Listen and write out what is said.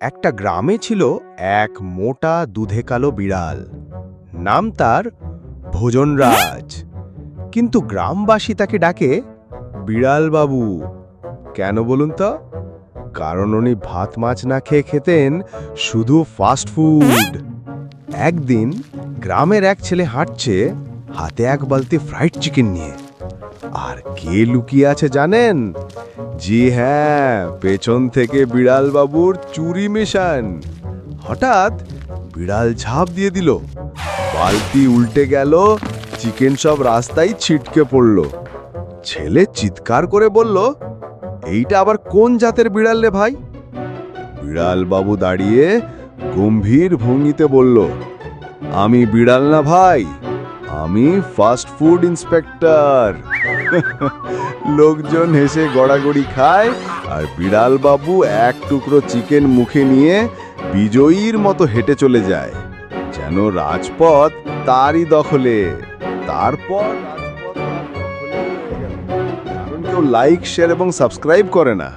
একটা গ্রামে ছিল এক মোটা দুধে কালো বিড়াল। নাম তার ভোজনরাজ। কিন্তু গ্রামবাসী তাকে ডাকে বিড়াল বাবু কেন বলুন তো? কারণ উনি ভাত মাছ না খেয়ে খেতেন, শুধু ফাস্ট ফুড একদিন গ্রামের এক ছেলে হাঁটছে, হাতে এক বালতি ফ্রাইড চিকেন নিয়ে। আর কে লুকিয়ে আছে জানেন? জি হ্যাঁ পেছন থেকে বিড়াল বাবুর চুরি মেশান। হঠাৎ বিড়াল ঝাঁপ দিয়ে দিল। বালতি উল্টে গেল, চিকেন সব রাস্তায় ছিটকে পড়ল। ছেলে চিৎকার করে বলল, এইটা আবার কোন জাতের বিড়াল রে ভাই? বিড়াল বাবু দাঁড়িয়ে গম্ভীর ভঙ্গিতে বলল, আমি বিড়াল না ভাই আমি ফাস্ট ফুড ইন্সপেক্টর লোকজন হেসে গড়াগড়ি খায়, আর বিড়াল বাবু এক টুকরো চিকেন মুখে নিয়ে বিজয়ীর মতো হেঁটে চলে যায়। যেন রাজপথ তারই দখলে। তারপর কারণ কেউ লাইক শেয়ার এবং সাবস্ক্রাইব করে না।